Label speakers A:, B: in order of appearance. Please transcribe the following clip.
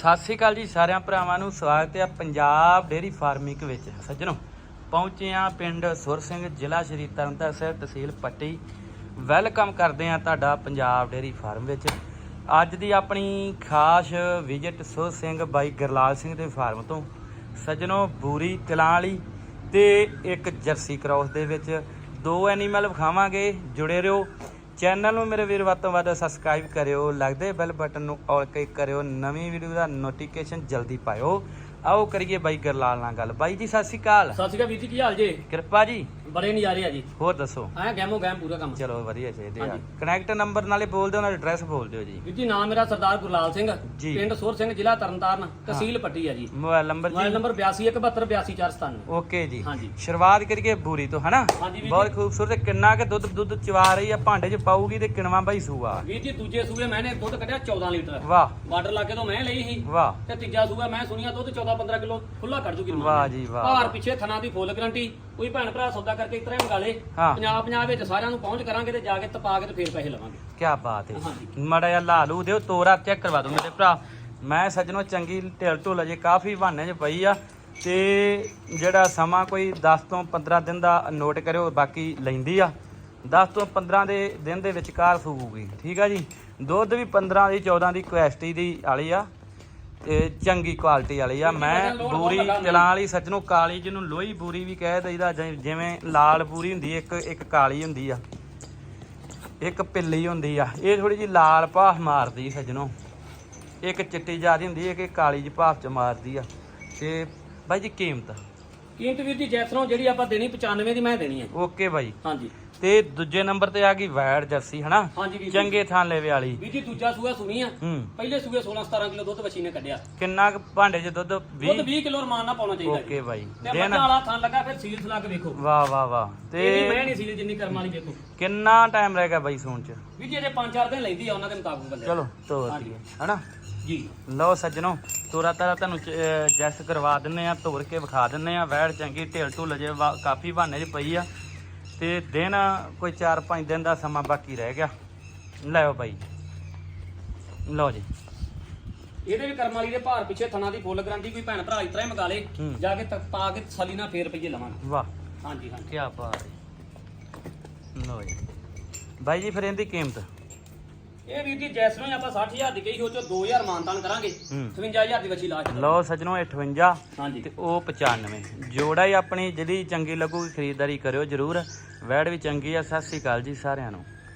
A: ਸਤਿ ਸ਼੍ਰੀ ਅਕਾਲ ਜੀ ਸਾਰਿਆਂ ਭਰਾਵਾਂ ਨੂੰ, ਸਵਾਗਤ ਹੈ ਪੰਜਾਬ ਡੇਅਰੀ ਫਾਰਮਿੰਗ ਵਿੱਚ। ਸੱਜਣੋ, ਪਹੁੰਚੇ ਆ ਪਿੰਡ ਸੁਰ ਸਿੰਘ, ਜ਼ਿਲ੍ਹਾ ਸ਼੍ਰੀ ਤਰਨਤਾਰਨ ਸਾਹਿਬ, ਤਹਿਸੀਲ ਪੱਟੀ। ਵੈਲਕਮ ਕਰਦੇ ਆ ਤੁਹਾਡਾ ਪੰਜਾਬ ਡੇਅਰੀ ਫਾਰਮ ਵਿੱਚ। ਅੱਜ ਦੀ ਆਪਣੀ ਖਾਸ ਵਿਜ਼ਿਟ ਸੁਰ ਸਿੰਘ ਬਾਈ ਗਰਲਾਲ ਸਿੰਘ ਦੇ ਫਾਰਮ ਤੋਂ। ਸੱਜਣੋ, ਬੂਰੀ ਤਿਲਾਂ ਵਾਲੀ ਤੇ ਇੱਕ ਜਰਸੀ ਕ੍ਰਾਸ ਦੇ ਵਿੱਚ। ਦੋ ਐਨੀਮਲ ਵਿਖਾਵਾਂਗੇ, ਜੁੜੇ ਰਹੋ। ਚੈਨਲ ਨੂੰ ਮੇਰੇ ਵੀਰ ਵੱਧ ਤੋਂ ਵੱਧ ਸਬਸਕ੍ਰਾਈਬ ਕਰਿਓ, ਲੱਗਦੇ ਬੈਲ ਬਟਨ ਨੂੰ ਔਲ ਕਲਿੱਕ ਕਰਿਓ, ਨਵੀਂ ਵੀਡੀਓ ਦਾ ਨੋਟੀਫਿਕੇਸ਼ਨ ਜਲਦੀ ਪਾਇਓ। ਆਓ ਕਰੀਏ ਬਾਈ ਗਰਲਾਲ ਨਾਲ ਗੱਲ। ਬਾਈ ਜੀ ਸਤਿ ਸ਼੍ਰੀ ਅਕਾਲ।
B: ਸਤਿ ਸ਼੍ਰੀ ਅਕਾਲ ਵੀਰ ਜੀ ਕੀ ਹਾਲ ਜੇ?
A: ਕਿਰਪਾ ਜੀ।
B: ਬੜੇ ਨਜ਼ਾਰੇ ਆ ਜੀ।
A: ਹੋਰ ਦੱਸੋ।
B: ਐ ਗੈਮੋ ਗੈਮ ਪੂਰਾ ਕੰਮ।
A: ਚਲੋ ਵਧੀਆ ਚਾਹੀਦੇ ਆ।
B: ਹਾਂਜੀ।
A: ਕਨੈਕਟ ਨੰਬਰ ਨਾਲੇ ਬੋਲ ਦਿਓ ਨਾਲੇ ਐਡਰੈਸ ਬੋਲ ਦਿਓ ਜੀ।
B: ਵੀਰ ਜੀ ਨਾਮ ਮੇਰਾ ਸਰਦਾਰ ਗੁਰਲਾਲ ਸਿੰਘ।
A: ਜੀ।
B: ਪਿੰਡ ਸੁਰ ਸਿੰਘ ਜ਼ਿਲ੍ਹਾ ਤਰਨਤਾਰਨ ਤਹਿਸੀਲ ਪੱਟੀ ਆ ਜੀ।
A: ਮੋਬਾਈਲ ਨੰਬਰ
B: ਮੋਬਾਈਲ
A: ਜੀ
B: ਨੰਬਰ 8217282497
A: ਓਕੇ ਜੀ।
B: ਹਾਂਜੀ।
A: ਸ਼ੁਰੂਆਤ ਕਰੀਏ ਬੂਰੀ ਤੋਂ ਹਨਾ?
B: ਹਾਂਜੀ ਵੀਰ
A: ਬਹੁਤ ਖੂਬਸੂਰਤ ਕਿੰਨਾ ਕਿ ਦੁੱਧ ਦੁੱਧ ਚਵਾ ਰਹੀ ਆ ਭਾਂਡੇ 'ਚ ਪਾਊਗੀ ਤੇ ਕਿਣਵਾ ਬਾਈ ਸੂਆ।
B: ਵੀਰ ਜੀ ਦੂਜੇ ਸੂਏ ਮੈਨੇ ਦੁੱਧ ਕੱਢਿਆ 14 ਲੀਟਰ।
A: ਵਾਹ।
B: ਬਾਰਡਰ ਲਾਗੇ ਤੋਂ ਮੈਂ ਲਈ ਸੀ।
A: ਵਾਹ।
B: ਤੇ ਤੀਜਾ ਸੂਆ ਮੈਂ ਸੁਣੀਆ ਦੁੱਧ 14 15 ਕਿਲੋ ਖੁੱਲਾ ਕੱਢ ਜੂਗੀ
A: ਵਾਹ ਜੀ, ਵਾਹ।
B: ਭਾਰ ਪਿੱਛੇ ਥਣਾ ਦੀ ਫੁੱਲ ਗਰੰਟੀ ਕੋਈ ਭੈਣ ਭਰਾ ਸੌਦਾ ਕਰਕੇ ਇਸ ਤਰ੍ਹਾਂ ਹੀ। ਪੰਜਾਬ ਪੰਜਾਬ ਵਿੱਚ ਸਾਰਿਆਂ ਨੂੰ ਪਹੁੰਚ ਕਰਾਂਗੇ ਤੇ ਜਾ ਕੇ ਤਪਾ ਕੇ ਤੇ ਫੇਰ ਪੈਸੇ ਲਵਾਂਗੇ।
A: ਕੀ ਬਾਤ ਹੈ।
B: ਹਾਂਜੀ।
A: ਮੜਾ ਜਿਹਾ ਲਾ ਲੂ ਦਿਓ ਤੋਰਾ ਚੈੱਕ ਕਰਵਾ ਦਿਓ ਮੇਰੇ ਭਰਾ। ਮੈਂ ਸੱਜਣੋ ਚੰਗੀ ਢਿਲ ਢੁੱਲ ਜੇ ਕਾਫੀ ਬਹਾਨੇ 'ਚ ਪਈ ਆ ਤੇ ਜਿਹੜਾ ਸਮਾਂ ਕੋਈ 10 ਤੋਂ 15 ਦਿਨ ਦਾ ਨੋਟ ਕਰਿਓ ਬਾਕੀ ਲੈਂਦੀ ਆ। 10 ਤੋਂ 15 ਦੇ ਦਿਨ ਦੇ ਵਿਚਕਾਰ ਸੂਗੀ ਠੀਕ ਆ ਜੀ? ਦੁੱਧ ਵੀ 15 ਦੀ 14 ਦੀ ਕੁਐਸਟੀ ਦੀ ਵਾਲੀ ਆ। ਤੇ ਚੰਗੀ ਕੁਆਲਿਟੀ ਵਾਲੀ ਆ। ਮੈਂ ਬੂਰੀ ਚਲਾਂ ਵਾਲੀ ਸੱਜਣੋ ਕਾਲੀ ਜਿਹਨੂੰ ਲੋਹੀ ਬੂਰੀ ਵੀ ਕਹਿ ਦਈਦਾ ਜਿਵੇਂ ਲਾਲ ਬੂਰੀ ਹੁੰਦੀ ਇੱਕ ਇੱਕ ਕਾਲੀ ਹੁੰਦੀ ਆ। ਇੱਕ ਪਿੱਲੀ ਹੁੰਦੀ ਆ। ਇਹ ਥੋੜੀ ਜੀ ਲਾਲ ਭਾਫ ਮਾਰਦੀ ਸੱਜਣੋ। ਇੱਕ ਚਿੱਟੀ ਜਿਆਦੀ ਹੁੰਦੀ ਹੈ ਕਿ ਕਾਲੀ ਜੀ ਭਾਫ ਚ ਮਾਰਦੀ ਆ। ਤੇ ਬਾਈ ਜੀ ਕੀਮਤ?
B: ਕੀਮਤ ਵੀਰ ਜੀ ਜੈਸਰੋਂ ਜਿਹੜੀ ਆਪਾਂ ਦੇਣੀ 95 ਦੀ ਮੈਂ ਦੇਣੀ ਹੈ।
A: Okay bye.
B: ਹਾਂਜੀ।
A: ਤੇ ਦੂਜੇ ਨੰਬਰ ਤੇ ਆ ਗਈ ਵੈੜ ਜਰਸੀ ਹਨਾ?
B: ਹਾਂਜੀ ਵੀਰ ਜੀ।
A: ਚੰਗੇ ਥਾਂ ਲੈਵੇ ਵਾਲੀ
B: ਵੀਰ ਜੀ ਦੂਜਾ ਸੂਆ ਸੁਣੀ ਆ।
A: ਹੂੰ।
B: ਪਹਿਲੇ ਸੂਏ 16 17 ਕਿਲੋ ਦੁੱਧ ਬੱਚੀ ਨੇ ਕੱਢਿਆ।
A: ਕਿੰਨਾ ਕੁ ਭਾਂਡੇ 'ਚ ਦੁੱਧ?
B: ਦੁੱਧ
A: 20
B: 20 ਕਿਲੋ ਰਮਾਨ ਨਾਲ ਪਾਉਣਾ ਚਾਹੀਦਾ ਜੀ।
A: Okay bye.
B: ਤੇ ਮੱਝਾਂ ਵਾਲਾ ਥਾਂ ਲੱਗਾ ਫਿਰ ਸੀਲ ਸਲੱਗ ਵੇਖੋ।
A: ਵਾਹ ਵਾਹ ਵਾਹ।
B: ਇਹ ਮੈਂ
A: ਤੇ
B: ਨਹੀਂ ਸੀਲ ਜਿੰਨੀ ਕਰਮ ਵਾਲੀ ਵੇਖੋ।
A: ਕਿੰਨਾ ਟਾਈਮ ਰਹਿ ਗਿਆ ਬਾਈ ਸੂਣ ਚ?
B: ਵੀਰ ਜੀ ਅਜੇ 5-4 ਦਿਨ ਲੈਂਦੀ ਆ ਉਹਨਾਂ ਦੇ ਮੁਤਾਬਕ ਬੰਦੇ।
A: ਚਲੋ ਤੋ
B: ਹਾਂਜੀ।
A: ਹਨਾ?
B: ਜੀ।
A: ਲਓ ਸੱਜਣੋ ਤੋਰਾ ਤਾਰਾ ਤੁਹਾਨੂੰ ਜੈਸ ਕਰਵਾ ਦਿੰਨੇ ਆ ਤੋੜ ਕੇ ਵਿਖਾ ਦਿੰਨੇ ਆ ਵੈੜ ਚੰਗੀ ਢਿਲ ਢੁੱਲ ਜੇ ਕਾਫੀ ਬਹਾਨੇ 'ਚ ਪਈ ਆ। ਤੇ ਦਿਨ ਕੋਈ 4-5 ਦਿਨ ਦਾ ਸਮਾਂ ਬਾਕੀ ਰਹਿ ਗਿਆ। ਲਿਓ ਬਾਈ। ਲਓ ਜੀ।
B: ਇਹਦੇ ਵੀ ਕਰਮ ਵਾਲੀ ਦੇ ਭਾਰ ਪਿੱਛੇ ਥਣਾ ਦੀ ਫੁੱਲ ਗਰੰਟੀ ਕੋਈ ਭੈਣ ਭਰਾ ਇਸ ਤਰ੍ਹਾਂ ਹੀ ਮੰਗਾ ਲੇ
A: ਹੂੰ।
B: ਜਾ ਕੇ ਪਾ ਕੇ ਸਲੀ ਨਾਲ ਫੇਰ ਰੁਪਈਏ ਲਵਾਂਗੇ।
A: ਵਾਹ।
B: ਹਾਂਜੀ ਹਾਂਜੀ।
A: ਕੀ ਬਾਤ ਹੈ। ਲਓ ਜੀ। ਬਾਈ ਜੀ ਫਿਰ ਇਹਦੀ ਕੀਮਤ?
B: ਇਹ ਵੀਰ ਜੀ ਜੈਸਰੋਂ ਹੀ ਆਪਾਂ 60000 ਦੀ ਕਹੀ ਹੋ ਚੋ 2000 ਮਾਨਤਾਨ ਕਰਾਂਗੇ।
A: ਹੂੰ।
B: 55000 ਦੀ ਬੱਚੀ
A: ਲਓ ਸੱਜਣੋ 58
B: ਹਾਂਜੀ।
A: ਤੇ ਉਹ 95 ਜੋੜਾ ਹੀ ਆਪਣੀ ਜਿਹੜੀ ਚੰਗੀ ਲੱਗੂਗੀ ਖਰੀਦਦਾਰੀ ਕਰਿਓ ਜਰੂਰ। ਵੈੜ ਵੀ ਚੰਗੀ ਆ। ਸਤਿ ਸ੍ਰੀ ਅਕਾਲ ਜੀ ਸਾਰਿਆਂ ਨੂੰ।